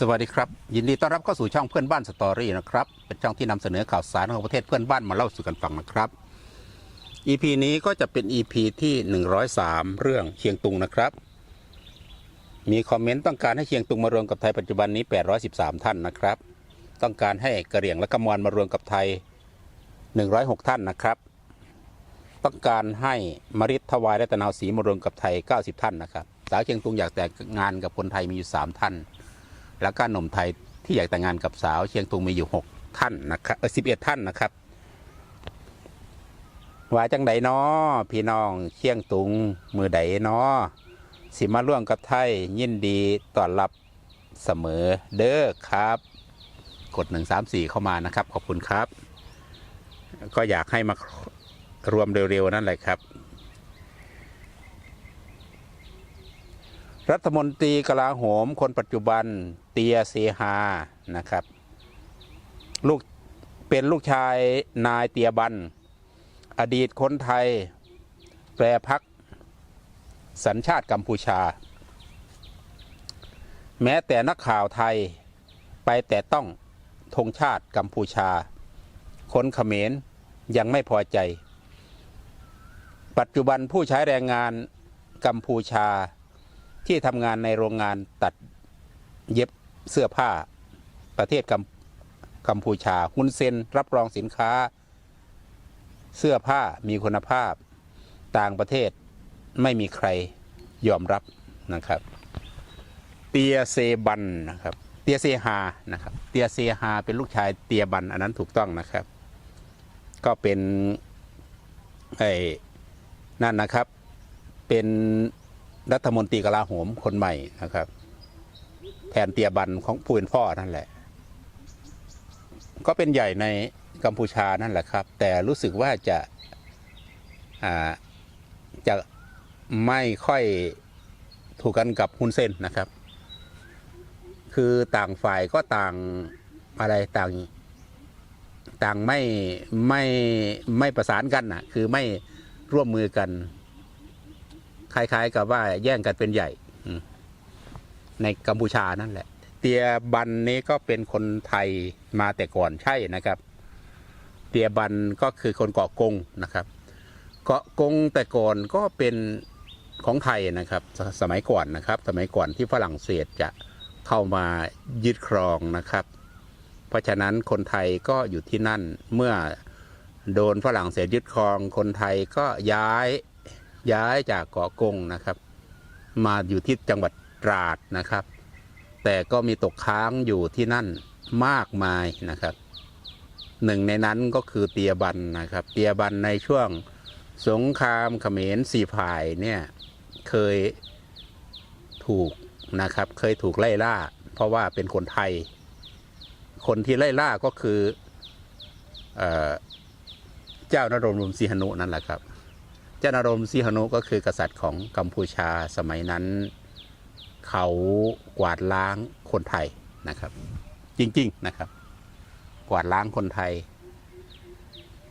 สวัสดีครับ ยินดีต้อนรับเข้าสู่ช่องเพื่อนบ้านสตอรี่นะครับเป็นช่องที่นำเสนอข่าวสารของประเทศเพื่อนบ้านมาเล่าสู่กันฟังนะครับ EP นี้ก็จะเป็น EP ที่ 103 เรื่องเชียงตุงนะครับ มีคอมเมนต์ต้องการให้เชียงตุงมารวมกับไทยปัจจุบันนี้ 813 ท่านนะครับ ต้องการให้กระเหรี่ยงและกำมวลมารวมกับไทย 106 ท่านนะครับ ต้องการให้มริททวายและตะนาวศรีมารวมกับไทย 90 ท่านนะครับสาวเชียงตุงอยากแต่งงานกับคนไทยมีอยู่ 3 ท่าน แล้วก็หนุ่มไทยที่อยากแต่งงานกับสาวเชียงตุงมีอยู่ 6 ท่านนะครับเออ11ท่านนะครับว่าจังใดนาะพี่น้องเชียงตุงมือใดนาะสิมาร่วมกับไทยยินดีต้อนรับเสมอเด้อครับ กด 134 เข้ามานะครับ ขอบคุณครับ ก็อยากให้มารวมเร็วๆ นั่นแหละครับ รัฐมนตรีกลาโหมคนปัจจุบันเตียเซฮานะครับลูกเป็นลูกชายนายเตียบัน อดีตคนไทย แปรพัก สัญชาติกัมพูชา แม้แต่นักข่าวไทยไปแต่ต้องธงชาติกัมพูชา คนเขมรยังไม่พอใจ ปัจจุบันผู้ใช้แรงงานกัมพูชา ที่ทำงานในโรงงานตัดเย็บเสื้อผ้าประเทศกัมกัมพูชาฮุนเซนรับรองสินค้า เสื้อผ้ามีคุณภาพ ต่างประเทศไม่มีใครยอมรับนะครับ เตียเซบันนะครับ เตียเซฮานะครับ เตียเซฮาเป็นลูกชายเตียบันอันนั้นถูกต้องนะครับ ก็เป็นไอ้นั่นนะครับเป็น รัฐมนตรีกลาโหมคนใหม่นะครับ แทนเตียบันของผู้เป็นพ่อนั่นแหละ ก็เป็นใหญ่ในกัมพูชานั่นแหละครับ แต่รู้สึกว่าจะาจะไม่ค่อยถูกกันกับฮุนเซนนะครับ คือต่างฝ่ายก็ต่างอะไรต่างต่างไม่ไม่ไม่ประสานกันนะคือไม่ร่วมมือกัน คล้ายๆ กับว่าแย่งกันเป็นใหญ่ในกัมพูชานั่นแหละ เตียบันนี้ก็เป็นคนไทยมาแต่ก่อนใช่นะครับ เตียบันก็คือคนเกาะกงนะครับ เกาะกงแต่ก่อนก็เป็นของไทยนะครับสสมัยก่อนนะครับ สมัยก่อนที่ฝรั่งเศสจะเข้ามายึดครองนะครับ เพราะฉะนั้นคนไทยก็อยู่ที่นั่นเมื่อโดนฝรั่งเศสยึดครองคนไทยก็ย้าย ย้ายจากเกาะกงนะครับ มาอยู่ที่จังหวัดตราดนะครับ แต่ก็มีตกค้างอยู่ที่นั่นมากมายนะครับหนึ่งในนั้นก็คือเตียบันนะครับ เตียบันในช่วงสงครามเขมรสี่ฝ่ายเนี่ยเคยถูกนะครับ เคยถูกไล่ล่า เพราะว่าเป็นคนไทย คนที่ไล่ล่าก็คือเอเจ้านรมรุมสีหนุนั่นแหละครับ เจ้านรมสีหนุก็คือกษัตริย์ของกัมพูชาสมัยนั้น เขากวาดล้างคนไทยนะครับ จริงๆนะครับ กวาดล้างคนไทย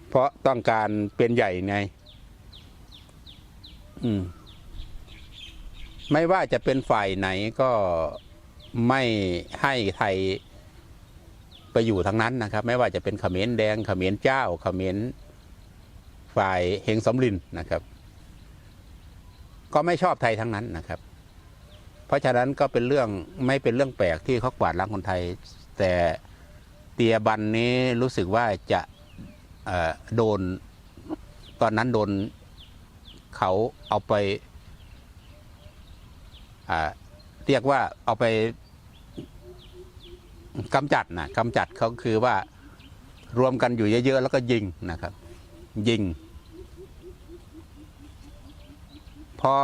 เพราะต้องการเป็นใหญ่ไงอืมไม่ว่าจะเป็นฝ่ายไหนก็ไม่ให้ไทยไปอยู่ทั้งนั้นนะครับ ไม่ว่าจะเป็นเขมรแดงเขมรเจ้าเขมร ฝ่ายเฮงสมรินนะครับ ก็ไม่ชอบไทยทั้งนั้นนะครับ เพราะฉะนั้นก็เป็นเรื่องไม่เป็นเรื่องแปลกที่เขากวาดล้างคนไทย แต่เตียบันนี้รู้สึกว่าจะโดนตอนนั้นโดนเขาเอาไปเรียกว่าเอาไปกำจัดนะกำจัดเขาคือว่ารวมกันอยู่เยอะๆ แล้วก็ยิงนะครับ ยิง พอ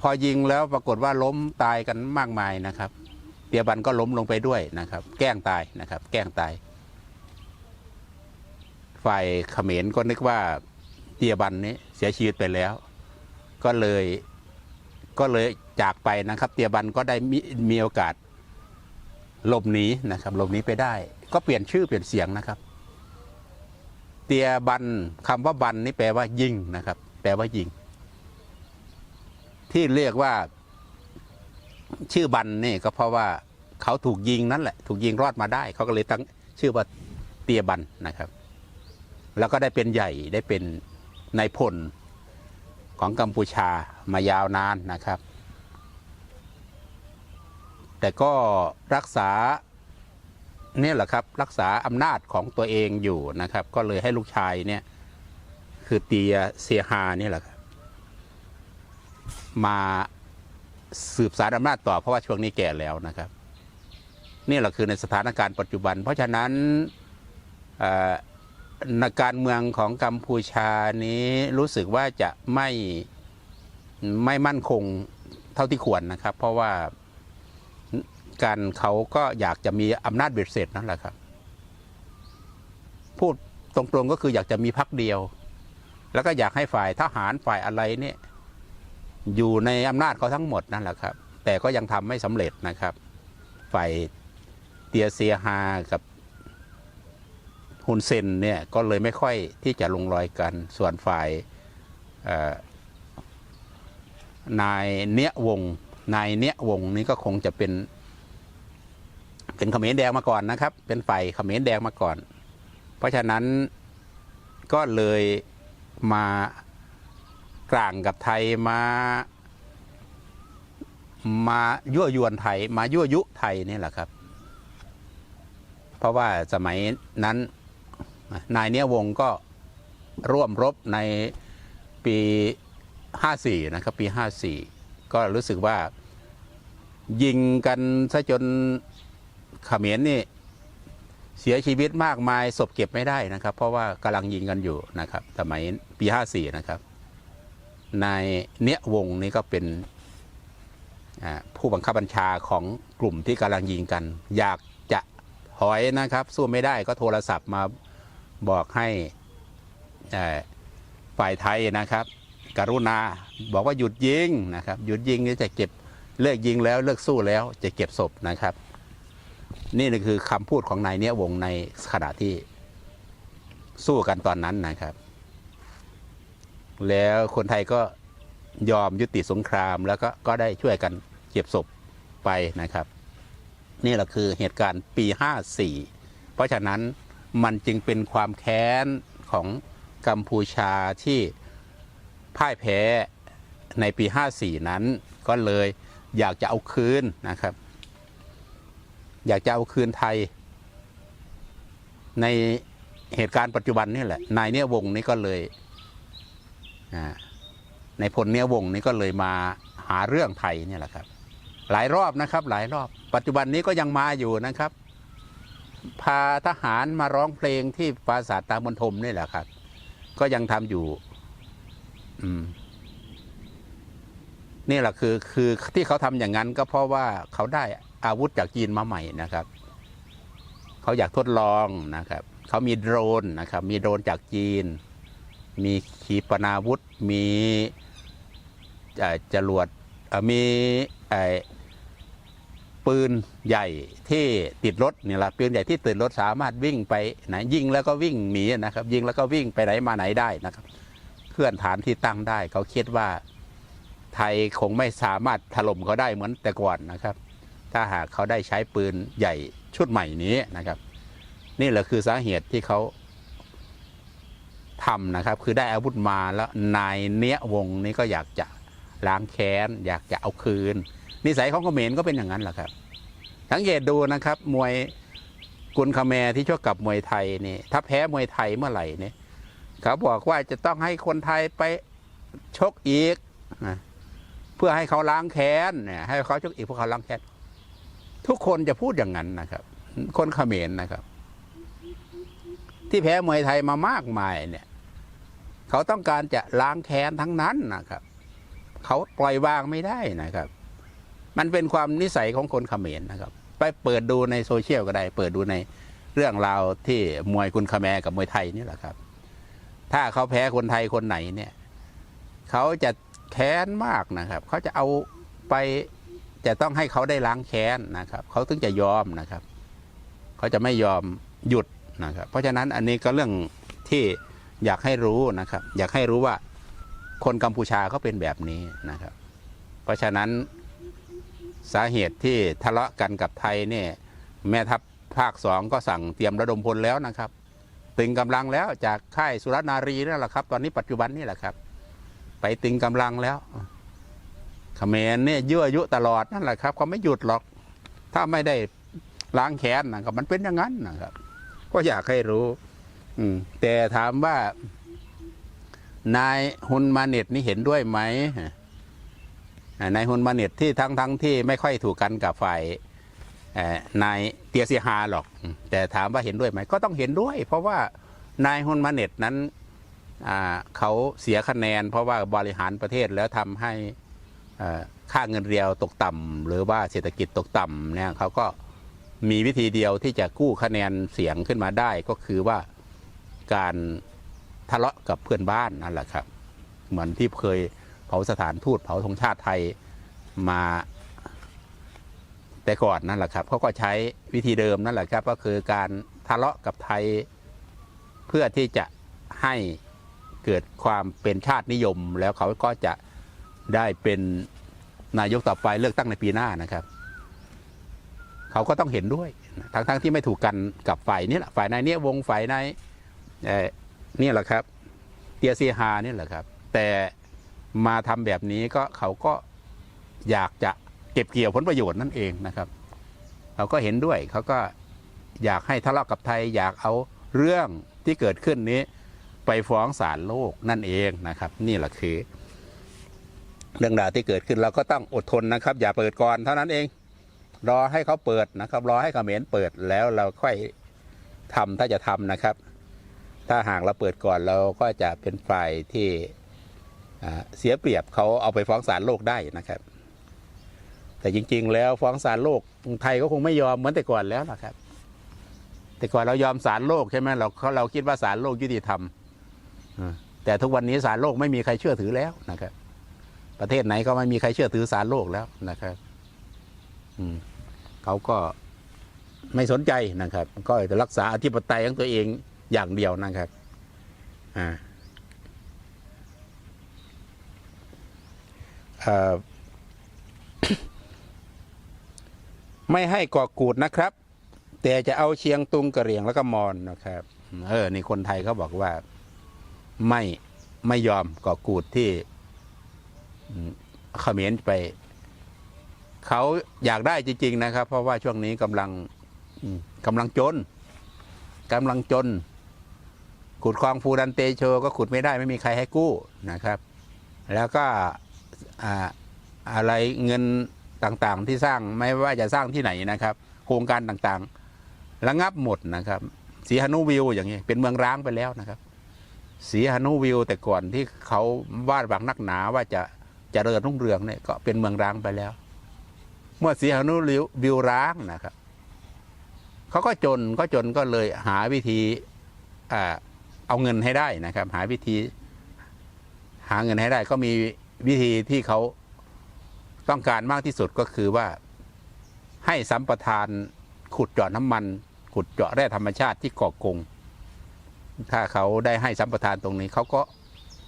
พอยิงแล้วปรากฏว่าล้มตายกันมากมายนะครับเตียบันก็ล้มลงไปด้วยนะครับ แกล้งตายนะครับ แกล้งตาย ฝ่ายเขมรก็นึกว่าเตียบันนี้เสียชีวิตไปแล้ว ก็เลยก็เลยจากไปนะครับ เตียบันก็ได้มีมีโอกาสหลบหนีนะครับหลบหนีไปได้ ก็เปลี่ยนชื่อเปลี่ยนเสียงนะครับ เตียบันคำว่าบันนี่แปลว่ายิงนะครับ แปลว่ายิง ที่เรียกว่าชื่อบันนี่ก็เพราะว่าเขาถูกยิงนั่นแหละ ถูกยิงรอดมาได้ เขาก็เลยตั้งชื่อว่าเตียบันนะครับ แล้วก็ได้เป็นใหญ่ได้เป็นนายพลของกัมพูชามายาวนานนะครับ แต่ก็รักษาเนี่ยแหละครับ รักษาอำนาจของตัวเองอยู่นะครับ ก็เลยให้ลูกชายเนี่ย คือเตียเซียฮาเนี่ยแหละครับ มาสืบสารอำนาจต่อเพราะว่าช่วงนี้แก่แล้วนะครับ นี่แหละคือในสถานการณ์ปัจจุบัน เพราะฉะนั้นเอ่อในการเมืองของกัมพูชานี้รู้สึกว่าจะไม่ไม่มั่นคงเท่าที่ควรนะครับ เพราะว่าการเขาก็อยากจะมีอำนาจเบ็ดเสร็จนั่นแหละครับ พูดตรงๆก็คืออยากจะมีพักเดียว แล้วก็อยากให้ฝ่ายทหารฝ่ายอะไรเนี่ย อยู่ในอำนาจเขาทั้งหมดนั่นแหละครับ แต่ก็ยังทำไม่สำเร็จนะครับ ฝ่ายเตียเซียฮากับฮุนเซนเนี่ยก็เลยไม่ค่อยที่จะลงรอยกัน ส่วนฝ่ายนายเนี้ยวงนายเนี้ยวงนี่ก็คงจะเป็น เป็นเขมรแดงมาก่อนนะครับ เป็นฝ่ายเขมรแดงมาก่อน เพราะฉะนั้นก็เลยมา กลางกับไทยมามายั่วยวนไทยมายั่วยุไทยนี่แหละครับ เพราะว่าสมัยนั้นนายเนี้ยวงก็ร่วมรบในปี 54 นะครับ ปี 54 ก็รู้สึกว่ายิงกันซะจนเขมรนี่เสียชีวิตมากมายศพเก็บไม่ได้นะครับ เพราะว่ากำลังยิงกันอยู่นะครับ สมัยปี 54 นะครับ นายเนี้ยวงนี่ก็เป็นผู้บังคับบัญชาของกลุ่มที่กำลังยิงกัน อยากจะถอยนะครับ สู้ไม่ได้ก็โทรศัพท์มาบอกให้ฝ่ายไทยนะครับ กรุณาบอกว่าหยุดยิงนะครับ หยุดยิงนี่จะเก็บเลิกยิงแล้วเลิกสู้แล้วจะเก็บศพนะครับ นี่คือคำพูดของนายเนี้ยวงในขณะที่สู้กันตอนนั้นนะครับ แล้วคนไทยก็ยอมยุติสงครามแล้วก็ก็ได้ช่วยกันเก็บศพไปนะครับ นี่แหละคือเหตุการณ์ปี 54 เพราะฉะนั้นมันจึงเป็นความแค้นของกัมพูชาที่พ่ายแพ้ในปี 54 นั้นก็เลยอยากจะเอาคืนนะครับ อยากจะเอาคืนไทย ในเหตุการณ์ปัจจุบันนี่แหละนายเนี่ยวงนี่ก็เลย ในพลเนี้ยวงนี่ก็เลยมาหาเรื่องไทยเนี่ยแหละครับ หลายรอบนะครับหลายรอบ ปัจจุบันนี้ก็ยังมาอยู่นะครับ พาทหารมาร้องเพลงที่ปราสาทตามนทมนี่แหละครับ ก็ยังทำอยู่อืมนี่แหละคือคือที่เขาทำอย่างนั้นก็เพราะว่าเขาได้อาวุธจากจีนมาใหม่นะครับ เขาอยากทดลองนะครับ เขามีโดรนนะครับ มีโดรนจากจีน มีขีปนาวุธ มีจรวดมีปืนใหญ่ที่ติดรถเนี่ยละปืนใหญ่ที่ติดรถสามารถวิ่งไปไหนยิงแล้วก็วิ่งหนีนะครับ ยิงแล้วก็วิ่งไปไหนมาไหนได้นะครับ เคลื่อนฐานที่ตั้งได้ เขาคิดว่าไทยคงไม่สามารถถล่มเขาได้เหมือนแต่ก่อนนะครับ ถ้าหากเขาได้ใช้ปืนใหญ่ชุดใหม่นี้นะครับ นี่แหละคือสาเหตุที่เขา ทำนะครับ คือได้อาวุธมาแล้วนายเนี้ยวงนี้ก็อยากจะล้างแค้น อยากจะเอาคืน นิสัยของเขมรก็เป็นอย่างนั้นแหละครับสังเกตดูนะครับ มวยกุนคาแมรที่ชกกับมวยไทยนี่ถ้าแพ้มวยไทยเมื่อไหร่เนี่ยเขาบอกว่าจะต้องให้คนไทยไปชกอีกเพื่อให้เขาล้างแค้นเนี่ยให้เขาชกอีกเพื่อเขาล้างแค้นทุกคนจะพูดอย่างนั้นนะครับ คนเขมรนะครับ ที่แพ้มวยไทยมามากมายเนี่ย เขาต้องการจะล้างแค้นทั้งนั้นนะครับ เขาปล่อยวางไม่ได้นะครับ มันเป็นความนิสัยของคนเขมรนะครับ ไปเปิดดูในโซเชียลก็ได้ เปิดดูในเรื่องราวที่มวยคุณคาแมกับมวยไทยนี่แหละครับ ถ้าเขาแพ้คนไทยคนไหนเนี่ย เขาจะแค้นมากนะครับ เขาจะเอาไปจะต้องให้เขาได้ล้างแค้นนะครับ เขาถึงจะยอมนะครับ เขาจะไม่ยอมหยุดนะครับ เพราะฉะนั้นอันนี้ก็เรื่องที่ อยากให้รู้นะครับ อยากให้รู้ว่าคนกัมพูชาเขาเป็นแบบนี้นะครับ เพราะฉะนั้นสาเหตุที่ทะเลาะกันกับไทยเนี่ยแม่ทัพภาคสองก็สั่งเตรียมระดมพลแล้วนะครับ ตึงกำลังแล้วจากค่ายสุรนารีนั่นแหละครับ ตอนนี้ปัจจุบันนี่แหละครับ ไปตึงกำลังแล้วเขมรเนี่ยยั่วยุตลอดนั่นแหละครับเขาไม่หยุดหรอก ถ้าไม่ได้ล้างแค้นนะครับมันเป็นอย่างนั้นนะครับ ก็อยากให้รู้ อืม แต่ถามว่า นายฮุนมาเน็ตนี่เห็นด้วยไหมนายฮุนมาเน็ตที่ทั้งทั้งที่ไม่ค่อยถูกกันกับฝ่ายนายเตียเซียฮาหรอก แต่ถามว่าเห็นด้วยไหมก็ต้องเห็นด้วย เพราะว่านายฮุนมาเน็ตนั้นเขาเสียคะแนน เพราะว่าบริหารประเทศแล้วทำให้ค่าเงินเรียวตกต่ำหรือว่าเศรษฐกิจตกต่ำเนี่ยเขาก็มีวิธีเดียวที่จะกู้คะแนนเสียงขึ้นมาได้ก็คือว่า การทะเลาะกับเพื่อนบ้านนั่นแหละครับ เหมือนที่เคยเผาสถานทูตเผาธงชาติไทยมา แต่ก่อนนั่นแหละครับเขาก็ใช้วิธีเดิมนั่นแหละครับ ก็คือการทะเลาะกับไทยเพื่อที่จะให้เกิดความเป็นชาตินิยม แล้วเขาก็จะได้เป็นนายกต่อไปเลือกตั้งในปีหน้านะครับ เขาก็ต้องเห็นด้วย ทั้งๆทที่ไม่ถูกกันกับฝ่ายนี้แหละฝ่ายนายเนี้ยวงฝ่ายนาย นี่แหละครับ เตียเซียฮานี่แหละครับ แต่มาทำแบบนี้ก็เขาก็อยากจะเก็บเกี่ยวผลประโยชน์นั่นเองนะครับ เขาก็เห็นด้วยเขาก็อยากให้ทะเลาะกับไทย อยากเอาเรื่องที่เกิดขึ้นนี้ ไปฟ้องศาลโลกนั่นเองนะครับ นี่แหละคือ เรื่องราวที่เกิดขึ้นเราก็ต้องอดทนนะครับ อย่าเปิดก่อนเท่านั้นเอง รอให้เขาเปิดนะครับ รอให้เขมรเปิดแล้วเราค่อยทำถ้าจะทำนะครับ ถ้าหากเราเปิดก่อนเราก็จะเป็นฝ่ายที่เสียเปรียบเขาเอาไปฟ้องศาลโลกได้นะครับ แต่จริง ๆ แล้วฟ้องศาลโลกไทยก็คงไม่ยอมเหมือนแต่ก่อนแล้วนะครับ แต่ก่อนเรายอมศาลโลกใช่ไหมเราเราคิดว่าศาลโลกยุติธรรมแต่ทุกวันนี้ศาลโลกไม่มีใครเชื่อถือแล้วนะครับ ประเทศไหนก็ไม่มีใครเชื่อถือศาลโลกแล้วนะครับอืเขาก็ไม่สนใจนะครับ ก็จะรักษาอธิปไตยของตัวเอง อย่างเดียวนะครับอ่าไม่ให้ก่อกูดนะครับ แต่จะเอาเชียงตุงกระเหรียงแล้วก็มอนนะครับ เออนี่คนไทยเขาบอกว่าไม่ไม่ยอมก่อกูดที่เขมรไป เขาอยากได้จริง ๆ นะครับ เพราะว่าช่วงนี้กำลังกำลังจนกำลังจน ขุดคลองฟูดันเตโชก็ขุดไม่ได้ไม่มีใครให้กู้นะครับ แล้วก็อ่าอะไรเงินต่างๆที่สร้างไม่ว่าจะสร้างที่ไหนนะครับ โครงการต่างๆ ระงับหมดนะครับสีหนุวิวอย่างนี้เป็นเมืองร้างไปแล้วนะครับสีหนุวิวแต่ก่อนที่เขาวาดหวังนักหนาว่าจะจะเจริญรุ่งเรืองเนี่ยก็เป็นเมืองร้างไปแล้ว เมื่อสีหนุวิวร้างนะครับเขาก็จนก็จนก็เลยหาวิธีอ่า เอาเงินให้ได้นะครับ หาวิธี หาเงินให้ได้ ก็มีวิธีที่เขาต้องการมากที่สุดก็คือว่าให้สัมปทานขุดเจาะน้ำมัน ขุดเจาะแร่ธรรมชาติที่เกาะกง ถ้าเขาได้ให้สัมปทานตรงนี้ เขาก็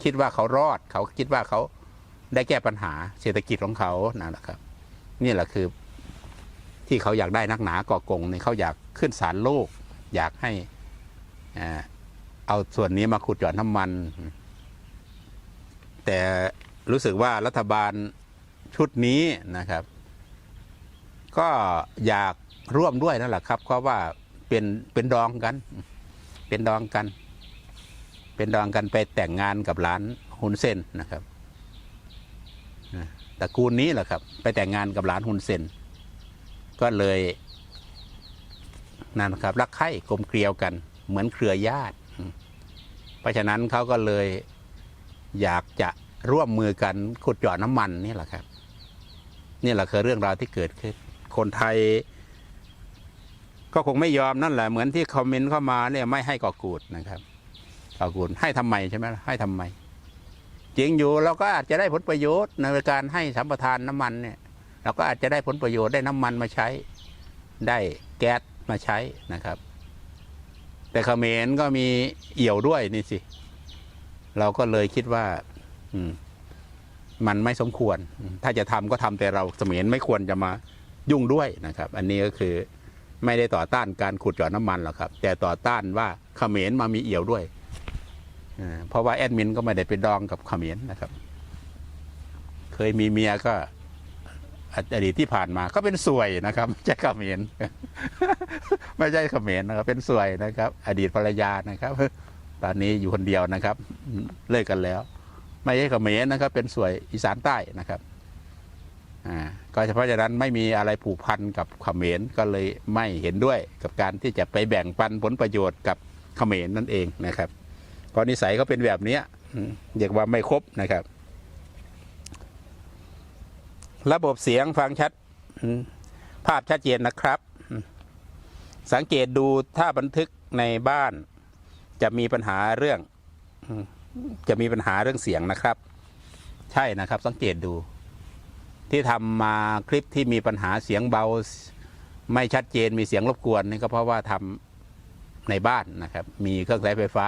คิดว่าเขารอด เขาคิดว่าเขาได้แก้ปัญหาเศรษฐกิจของเขานั่นแหละครับ นี่แหละคือที่เขาอยากได้นักหนาเกาะกงเนี่ยเขาอยากขึ้นศาลโลก อยากให้อ่า เอาส่วนนี้มาขุดเจาะน้ำมัน แต่รู้สึกว่ารัฐบาลชุดนี้นะครับ ก็อยากร่วมด้วยนั่นแหละครับ เพราะว่าเป็นเป็นดองกัน เป็นดองกัน เป็นดองกันไปแต่งงานกับร้านฮุนเซนนะครับตระกูลนี้แหละครับ ไปแต่งงานกับร้านฮุนเซนก็เลยนั่นครับ รักใคร่กลมเกลียวกัน เหมือนเครือญาติ เพราะฉะนั้นเขาก็เลยอยากจะร่วมมือกันขุดเจาะน้ำมันนี่แหละครับ นี่แหละคือเรื่องราวที่เกิดขึ้น คนไทย ก็คงไม่ยอมนั่นแหละเหมือนที่คอมเมนต์เข้ามาเนี่ยไม่ให้ก่อกูดนะครับก่อกูดให้ทำไมใช่ไหมล่ะให้ทำไมจริงอยู่เราก็อาจจะได้ผลประโยชน์ในการให้สัมปทานน้ำมันเนี่ย เราก็อาจจะได้ผลประโยชน์ได้น้ำมันมาใช้ ได้แก๊สมาใช้นะครับ แต่เขมรก็มีเอี่ยวด้วยนี่สิ เราก็เลยคิดว่า อืม มันไม่สมควร ถ้าจะทำก็ทำแต่เราเสมียนไม่ควรจะมายุ่งด้วยนะครับ อันนี้ก็คือไม่ได้ต่อต้านการขุดเจาะน้ำมันหรอกครับ แต่ต่อต้านว่าเขมรมามีเอี่ยวด้วยเพราะว่าแอดมินก็ไม่ได้ไปดองกับเขมรนะครับ เคยมีเมียก็ อดีตที่ผ่านมาก็เป็นสวยนะครับไม่ใช่เขมรไม่ใช่เขมรนะครับ เป็นสวยนะครับ อดีตภรรยานะครับ ตอนนี้อยู่คนเดียวนะครับ เลิกกันแล้ว ไม่ใช่เขมรนะครับ เป็นสวยอีสานใต้นะครับอ่าก็เฉพาะฉะนั้นไม่มีอะไรผูกพันกับเขมรก็เลยไม่เห็นด้วยกับการที่จะไปแบ่งปันผลประโยชน์กับเขมรนั่นเองนะครับก็นิสัยเขาเป็นแบบนี้เรียกว่าไม่ครบนะครับ ระบบเสียงฟังชัด ภาพชัดเจนนะครับ สังเกตดูถ้าบันทึกในบ้าน จะมีปัญหาเรื่อง จะมีปัญหาเรื่องเสียงนะครับ ใช่นะครับ สังเกตดู ที่ทำมาคลิปที่มีปัญหาเสียงเบา ไม่ชัดเจนมีเสียงรบกวนนี่ก็เพราะว่าทำในบ้านนะครับ มีเครื่องใช้ไฟฟ้า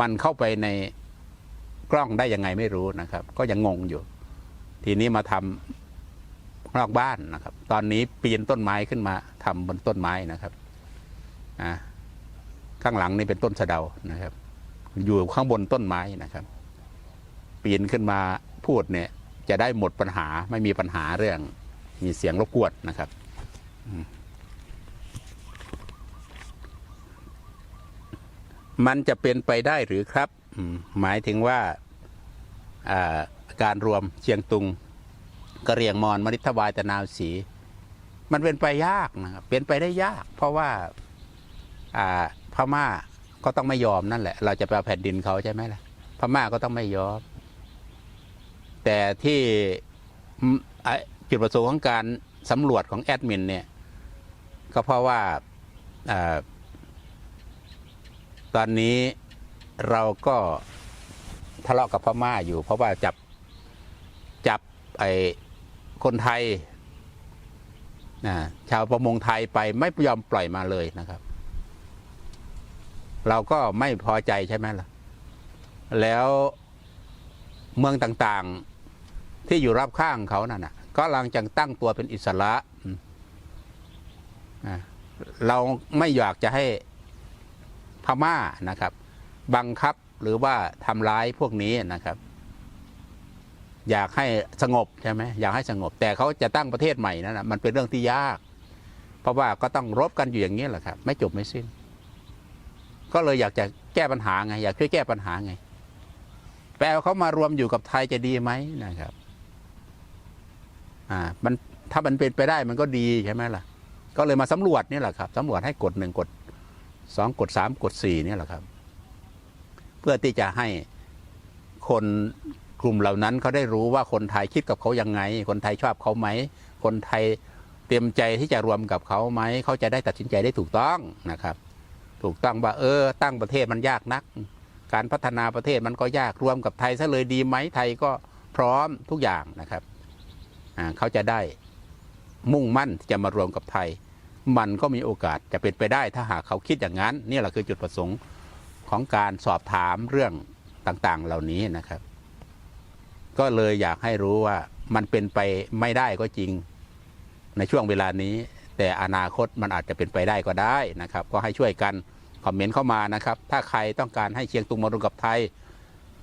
มันเข้าไปในกล้องได้ยังไงไม่รู้นะครับ ก็ยังงงอยู่ ทีนี้มาทำนอกบ้านนะครับ ตอนนี้ปีนต้นไม้ขึ้นมาทำบนต้นไม้นะครับอ่าข้างหลังนี่เป็นต้นสะเดานะครับ อยู่ข้างบนต้นไม้นะครับ ปีนขึ้นมาพูดเนี่ย จะได้หมดปัญหาไม่มีปัญหาเรื่อง มีเสียงรบกวนนะครับมันจะเป็นไปได้หรือครับ หมายถึงว่าอ่า การรวมเชียงตุงกระเรียงมอนมริทวายตะนาวสี มันเป็นไปยากนะครับเป็นไปได้ยาก เพราะว่าพม่าก็ต้องไม่ยอมนั่นแหละ เราจะไปเอาแผ่นดินเขาใช่ไหมล่ะ พม่าก็ต้องไม่ยอม แต่ที่จุดประสงค์ของการสำรวจของแอดมินเนี่ยก็เพราะว่าอตอนนี้เราก็ทะเลาะกับพม่าอยู่ เพราะว่าจับ ไอ้คนไทยนะชาวประมงไทยไปไม่ยอมปล่อยมาเลยนะครับ เราก็ไม่พอใจใช่ไหมล่ะ แล้วเมืองต่างๆที่อยู่รอบข้างเขานั่นนะก็ลังจะตั้งตัวเป็นอิสระเราไม่อยากจะให้พม่านะครับ บังคับหรือว่าทำร้ายพวกนี้นะครับ อยากให้สงบใช่ไหมอยากให้สงบ แต่เขาจะตั้งประเทศใหม่นั่นนะมันเป็นเรื่องที่ยาก เพราะว่าก็ต้องรบกันอยู่อย่างนี้แหละครับ ไม่จบไม่สิ้น ก็เลยอยากจะแก้ปัญหาไง อยากช่วยแก้ปัญหาไงแปลว่าเขามารวมอยู่กับไทยจะดีไหมนะครับอ่ามันถ้ามันเป็นไปได้มันก็ดีใช่ไหมล่ะ ก็เลยมาสำรวจนี่แหละครับสำรวจให้กดหนึ่งกดสองกดสามกดสี่นี่แหละครับ เพื่อที่จะให้คน กลุ่มเหล่านั้นเขาได้รู้ว่าคนไทยคิดกับเขายังไง คนไทยชอบเขาไหม คนไทยเตรียมใจที่จะรวมกับเขาไหม เขาจะได้ตัดสินใจได้ถูกต้องนะครับ ถูกต้องว่าเออ ตั้งประเทศมันยากนัก การพัฒนาประเทศมันก็ยากรวมกับไทยซะเลยดีไหมไทยก็พร้อมทุกอย่างนะครับเขาจะได้มุ่งมั่นที่จะมารวมกับไทย มันก็มีโอกาสจะเป็นไปได้ถ้าหากเขาคิดอย่างนั้น นี่แหละคือจุดประสงค์ของการสอบถามเรื่องต่างๆ เหล่านี้นะครับ ก็เลยอยากให้รู้ว่ามันเป็นไปไม่ได้ก็จริง ในช่วงเวลานี้ แต่อนาคตมันอาจจะเป็นไปได้ก็ได้นะครับ ก็ให้ช่วยกันคอมเมนต์เข้ามานะครับ ถ้าใครต้องการให้เชียงตุงมารวมกับไทย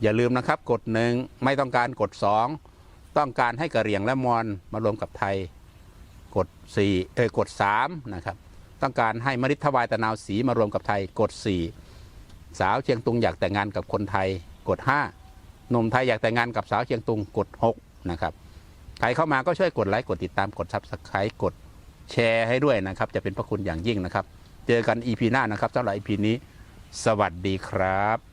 อย่าลืมนะครับ กดหนึ่งไม่ต้องการกดสองต้องการให้กระเหรี่ยงและมอนมารวมกับไทย กดสี่เออกดสามนะครับต้องการให้มริทวายตะนาวสีมารวมกับไทย กดสี่สาวเชียงตุงอยากแต่งงานกับคนไทยกดห้า หนุ่มไทยอยากแต่งงานกับสาวเชียงตุงกดหกนะครับ ใครเข้ามาก็ช่วยกดไลค์กดติดตามกดซับสไครต์กดแชร์ให้ด้วยนะครับ จะเป็นพระคุณอย่างยิ่งนะครับ เจอกัน EP หน้านะครับสำหรับ EP นี้ สวัสดีครับ